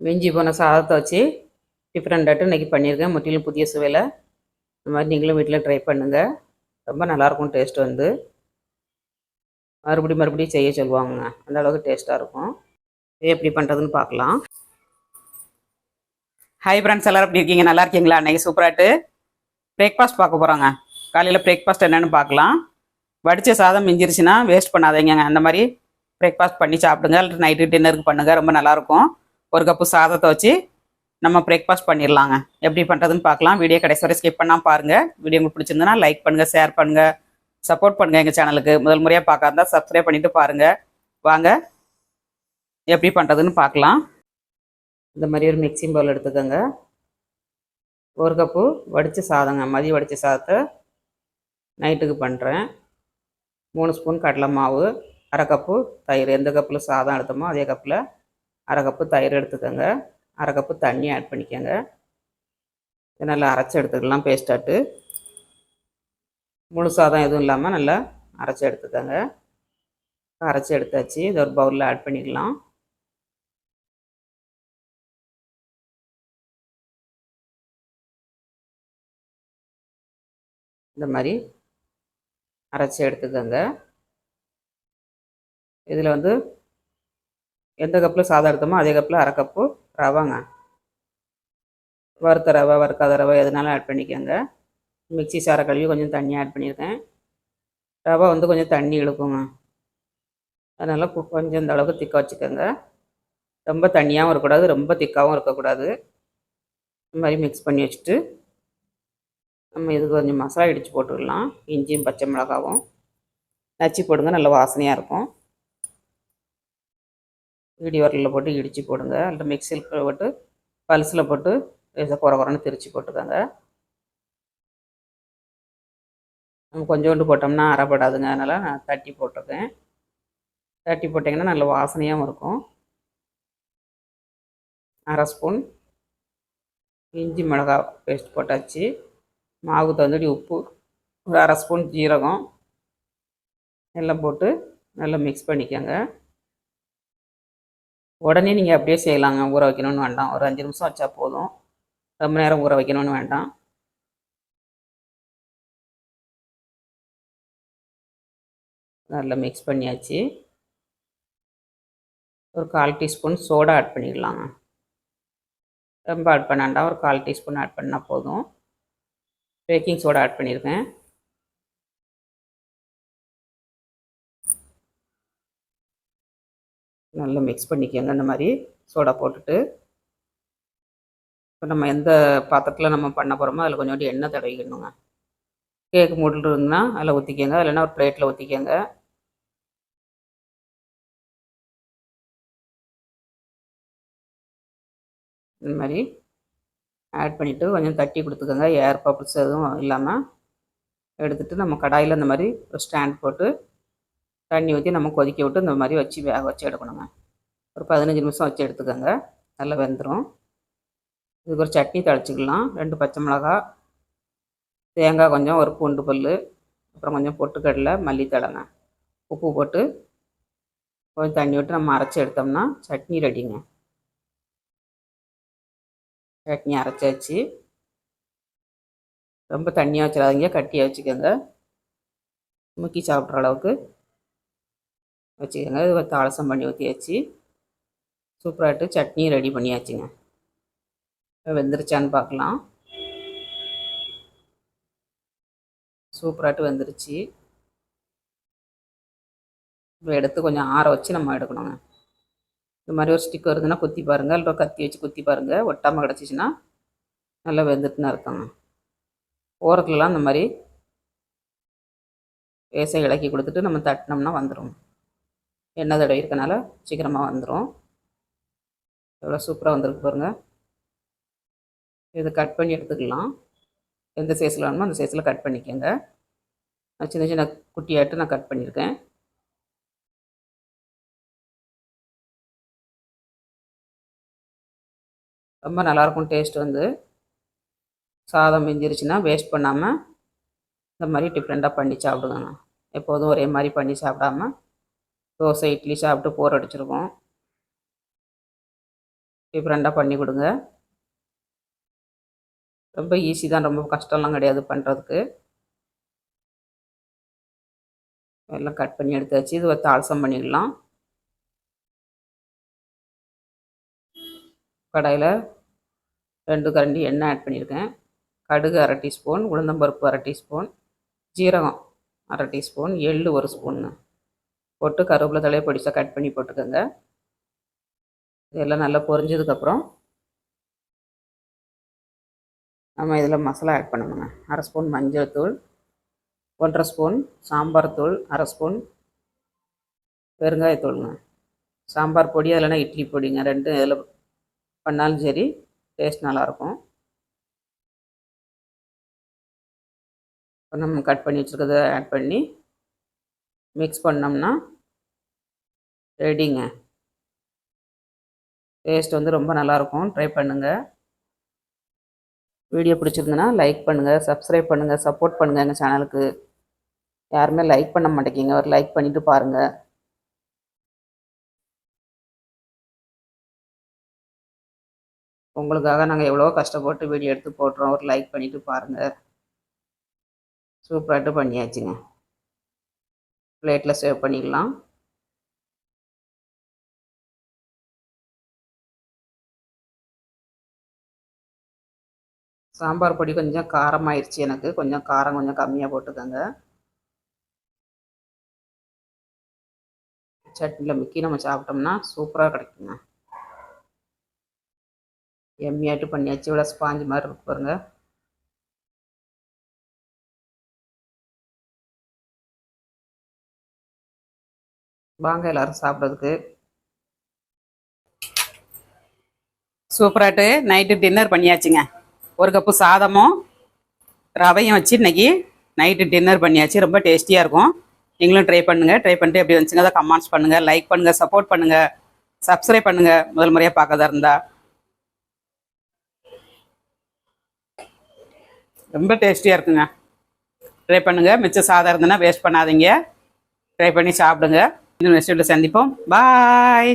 மிஞ்சி போன சாதத்தை வச்சு டிஃப்ரெண்டாட்டு இன்றைக்கி பண்ணியிருக்கேன். முற்றிலும் புதிய சுவையில். இந்த மாதிரி நீங்களும் வீட்டில் ட்ரை பண்ணுங்கள் ரொம்ப நல்லாயிருக்கும் டேஸ்ட் வந்து. மறுபடியும் மறுபடியும் செய்ய சொல்லுவாங்க அந்த அளவுக்கு டேஸ்ட்டாக இருக்கும். எப்படி பண்ணுறதுன்னு பார்க்கலாம். ஹாய் ஃப்ரெண்ட்ஸ் எல்லோரும் எப்படி இருக்கீங்க? நல்லா இருக்கீங்களா? அன்றைக்கி சூப்பராட்டு பிரேக்ஃபாஸ்ட் பார்க்க போகிறோங்க காலையில் பிரேக்ஃபாஸ்ட் என்னென்னு பார்க்கலாம். வடித்த சாதம் மிஞ்சிருச்சுன்னா வேஸ்ட் பண்ணாதீங்க அந்த மாதிரி பிரேக்ஃபாஸ்ட் பண்ணி சாப்பிடுங்க. இல்லை நைட்டு டின்னருக்கு பண்ணுங்கள் ரொம்ப நல்லாயிருக்கும். ஒரு கப்பு சாதத்தை வச்சு நம்ம பிரேக்ஃபாஸ்ட் பண்ணிடலாங்க எப்படி பண்ணுறதுன்னு பார்க்கலாம். வீடியோ கடைசி வரை ஸ்கிப் பண்ணால் பாருங்கள் வீடியோ உங்களுக்கு பிடிச்சிருந்தனா லைக் பண்ணுங்கள் ஷேர் பண்ணுங்கள் சப்போர்ட் பண்ணுங்கள் எங்கள் சேனலுக்கு முதல் முறையாக பார்க்காதா சப்ஸ்கிரைப் பண்ணிவிட்டு பாருங்கள் வாங்க. எப்படி பண்ணுறதுன்னு பார்க்கலாம். இந்த மாதிரி ஒரு மிக்சிங் பவுல் எடுத்துக்கோங்க. ஒரு கப்பு வடித்த சாதங்க மதியம் வடித்த சாதத்தை நைட்டுக்கு பண்ணுறேன் மூணு ஸ்பூன் கடலை மாவு அரை கப்பு தயிர். எந்த கப்பில் சாதம் எடுத்தோமோ அதே கப்பில் அரை கப்பு தயிர் எடுத்துக்கோங்க. அரை கப்பு தண்ணி ஆட் பண்ணிக்கோங்க. இதை நல்லா அரைச்சி எடுத்துக்கலாம் பேஸ்டாட்டு முழு சாதம் எதுவும் இல்லாமல் நல்லா அரைச்சி எடுத்துக்கோங்க. அரைச்சி எடுத்தாச்சு. இதை ஒரு பவுலில் ஆட் பண்ணிக்கலாம். இந்த மாதிரி அரைச்சி எடுத்துக்கோங்க. இதில் வந்து எந்த கப்பில் சாதம் எடுத்தோமோ அதே கப்பில் அரை கப்பு ரவைங்க. வறுத்த ரவை வறுக்காத ரவை எதுனாலும் ஆட் பண்ணிக்கோங்க. மிக்சி சார கழுவி கொஞ்சம் தண்ணி ஆட் பண்ணியிருக்கேன். ரவை வந்து கொஞ்சம் தண்ணி இழுக்குங்க. அதனால் கொஞ்சம் இந்த அளவுக்கு திக்க வச்சுக்கோங்க. ரொம்ப தண்ணியாகவும் இருக்கக்கூடாது ரொம்ப திக்காகவும் இருக்கக்கூடாது. இந்த மாதிரி மிக்ஸ் பண்ணி வச்சுட்டு நம்ம இதுக்கு கொஞ்சம் மசாலா இடித்து போட்டுடலாம். இஞ்சியும் பச்சை மிளகாவும். நச்சு போடுங்க நல்ல வாசனையாக இருக்கும். இடி வரலில் போட்டு இடித்து போடுங்க. அல்லது மிக்சியில் போட்டு பல்ஸில் போட்டு இதை குறை குறைன்னு திரிச்சு போட்டுக்கோங்க. நம்ம கொஞ்சோண்டு போட்டோம்னா அரைப்படாதுங்க. அதனால் நான் தட்டி போட்டிருக்கேன். தட்டி போட்டிங்கன்னா நல்ல வாசனையாகவும் இருக்கும். அரை ஸ்பூன் இஞ்சி மிளகா பேஸ்ட் போட்டாச்சு. மாவு தந்துடி உப்பு ஒரு அரை ஸ்பூன் ஜீரகம் எல்லாம் போட்டு நல்லா மிக்ஸ் பண்ணிக்கோங்க. உடனே நீங்கள் அப்படியே செய்யலாங்க. ஊற வைக்கணும்னு வேண்டாம். ஒரு அஞ்சு நிமிஷம் வச்சா போதும். ரொம்ப நேரம் ஊற வைக்கணும்னு வேண்டாம். நல்லா மிக்ஸ் பண்ணியாச்சு. ஒரு கால் டீஸ்பூன் சோடா ஆட் பண்ணிடலாங்க. ரொம்ப ஆட் பண்ணாண்டா ஒரு கால் டீஸ்பூன் ஆட் பண்ணால் போதும். பேக்கிங் சோடா ஆட் பண்ணியிருக்கேன் நல்லா மிக்ஸ் பண்ணிக்கோங்க இந்த மாதிரி சோடா போட்டுட்டு இப்போ நம்ம எந்த பாத்திரத்தில் நம்ம பண்ண போகிறோமோ அதில் கொஞ்சோண்டு எண்ணெய் தடவிக்கணுங்க. கேக்கு மூடில் இருந்துன்னா அதில் ஊற்றிக்கோங்க இல்லைன்னா ஒரு பிளேட்டில் ஊற்றிக்கோங்க இந்த மாதிரி ஆட் பண்ணிவிட்டு கொஞ்சம் தட்டி கொடுத்துக்கோங்க. ஏர் பப்புள்ஸ் எதுவும் இல்லாமல் எடுத்துகிட்டு நம்ம கடாயில் இந்த மாதிரி ஒரு ஸ்டாண்ட் போட்டு தண்ணி ஊற்றி நம்ம கொதிக்க விட்டு இந்த மாதிரி வச்சு வேக வச்சு எடுக்கணுங்க. ஒரு பதினஞ்சு நிமிஷம் வச்சு எடுத்துக்கோங்க. நல்லா வெந்துடும் இதுக்கு ஒரு சட்னி தழைச்சிக்கலாம் ரெண்டு பச்சை மிளகா தேங்காய் கொஞ்சம் ஒரு பூண்டு பல் அப்புறம் கொஞ்சம் பொட்டுக்கடலை மல்லித்தலைங்க உப்பு போட்டு கொஞ்சம் தண்ணி விட்டு நம்ம அரைச்சி எடுத்தோம்னா சட்னி ரெடிங்க. சட்னி அரைச்சாச்சு. ரொம்ப தண்ணியாக வச்சிடாதீங்க. கட்டியாக வச்சுக்கோங்க. முக்கி சாப்பிட்ற அளவுக்கு. வச்சுக்கோங்க. இது தாளசம் பண்ணி ஊற்றியாச்சு சூப்பராகிட்டு சட்னி ரெடி பண்ணியாச்சுங்க. வெந்துருச்சான்னு பார்க்கலாம் சூப்பராகிட்டு வெந்துருச்சு. இப்போ எடுத்து கொஞ்சம் ஆற வச்சு நம்ம எடுக்கணுங்க. இந்த மாதிரி ஒரு ஸ்டிக் வருதுன்னா குத்தி பாருங்கள் இல்லை கத்தி வச்சு குத்தி பாருங்கள் ஒட்டாமல் கிடச்சிச்சின்னா நல்லா வெந்துட்டுன்னு இருக்கோங்க ஓரத்துலலாம் இந்த மாதிரி வேசை இலக்கி கொடுத்துட்டு நம்ம தட்டினோம்னா வந்துடும் எண்ணெய் தடவை இருக்கனால சீக்கிரமாக வந்துடும் எவ்வளோ சூப்பராக வந்திருக்கு பாருங்கள் இதை கட் பண்ணி எடுத்துக்கலாம். எந்த சைஸில் வேணுமோ அந்த சைஸில் கட் பண்ணிக்கோங்க. நான் சின்ன சின்ன குட்டியாட்டு நான் கட் பண்ணியிருக்கேன். ரொம்ப நல்லாயிருக்கும் டேஸ்ட் வந்து. சாதம் மிஞ்சிருச்சுன்னா வேஸ்ட் பண்ணாமல் இந்த மாதிரி டிஃப்ரெண்ட்டாக பண்ணி சாப்பிடுங்க எப்போதும் ஒரே மாதிரி பண்ணி சாப்பிடாம தோசை இட்லி சாப்பிட்டு போர் அடிச்சிருக்கோம் டிஃப்ரெண்ட்டாக பண்ணி கொடுங்க. ரொம்ப ஈஸி தான் ரொம்ப கஷ்டம்லாம் கிடையாது பண்ணுறதுக்கு எல்லாம் கட் பண்ணி எடுத்தாச்சு. இது ஒரு தாளசம் பண்ணிடலாம். கடாயில் ரெண்டு கரண்டி எண்ணெய் ஆட் பண்ணியிருக்கேன். கடுகு அரை டீஸ்பூன் உளுந்தம்பருப்பு அரை டீஸ்பூன் ஜீரகம் அரை டீஸ்பூன் எள்ளு ஒரு ஸ்பூன்னு. போட்டு கருவேப்பிலை தலையை பொடிசாக கட் பண்ணி போட்டுக்கோங்க. இதெல்லாம் நல்லா பொரிஞ்சதுக்கப்புறம் நம்ம இதில் மசாலா ஆட் பண்ணணுங்க. அரை ஸ்பூன் மஞ்சள் தூள் ஒன்றரை ஸ்பூன் சாம்பார் தூள் அரை ஸ்பூன் பெருங்காயத்தூளுங்க. சாம்பார் பொடி இல்லைன்னா இட்லி பொடிங்க ரெண்டும் இதில் பண்ணாலும் சரி டேஸ்ட் நல்லாயிருக்கும். இப்போ நம்ம கட் பண்ணி வச்சுருக்கத ஆட் பண்ணி மிக்ஸ் பண்ணோம்னா ரெடிங்க டேஸ்ட் வந்து ரொம்ப நல்லாயிருக்கும் ட்ரை பண்ணுங்கள் வீடியோ பிடிச்சிருந்துன்னா லைக் பண்ணுங்கள் சப்ஸ்கிரைப் பண்ணுங்கள் சப்போர்ட் பண்ணுங்கள் எங்கள் சேனலுக்கு யாருமே லைக் பண்ண மாட்டேங்கிங்க ஒரு லைக் பண்ணிவிட்டு பாருங்கள் உங்களுக்காக நாங்கள் எவ்வளோ கஷ்டப்பட்டு வீடியோ எடுத்து போடுறோம். ஒரு லைக் பண்ணிவிட்டு பாருங்கள் சூப்பராகிட்டு பண்ணியாச்சுங்க. பிளேட்டில் சேவ் பண்ணிக்கலாம். சாம்பார் பொடி கொஞ்சம் காரமாயிருச்சு எனக்கு. கொஞ்சம் காரம் கொஞ்சம் கம்மியாக போட்டுக்கோங்க. சட்னியில் முக்கி நம்ம சாப்பிட்டோம்னா சூப்பராக கிடைக்குங்க. எம்மியாட்டு பண்ணியாச்சு. இவ்வளோ ஸ்பாஞ்சு மாதிரி இருக்கு பாருங்கள் வாங்க எல்லாரும் சாப்பிட்றதுக்கு. சூப்பராட்டு. நைட்டு டின்னர் பண்ணியாச்சுங்க. ஒரு கப்பு சாதமும் ரவையும் வச்சு இன்னைக்கு நைட்டு டின்னர் பண்ணியாச்சு. ரொம்ப டேஸ்டியாக இருக்கும். நீங்களும் ட்ரை பண்ணுங்கள் ட்ரை பண்ணிட்டு எப்படி வந்துச்சுங்க அதை கமெண்ட்ஸ் பண்ணுங்கள் லைக் பண்ணுங்கள் சப்போர்ட் பண்ணுங்கள் சப்ஸ்கிரைப் பண்ணுங்கள் முதல் முறையாக பார்க்கறதா இருந்தால் ரொம்ப டேஸ்டியாக இருக்குங்க. ட்ரை பண்ணுங்கள் மிச்சம் சாதம் இருந்ததுன்னா வேஸ்ட் பண்ணாதீங்க. ட்ரை பண்ணி சாப்பிடுங்க. இன்னும் ரெசிபியில் சந்திப்போம் பாய்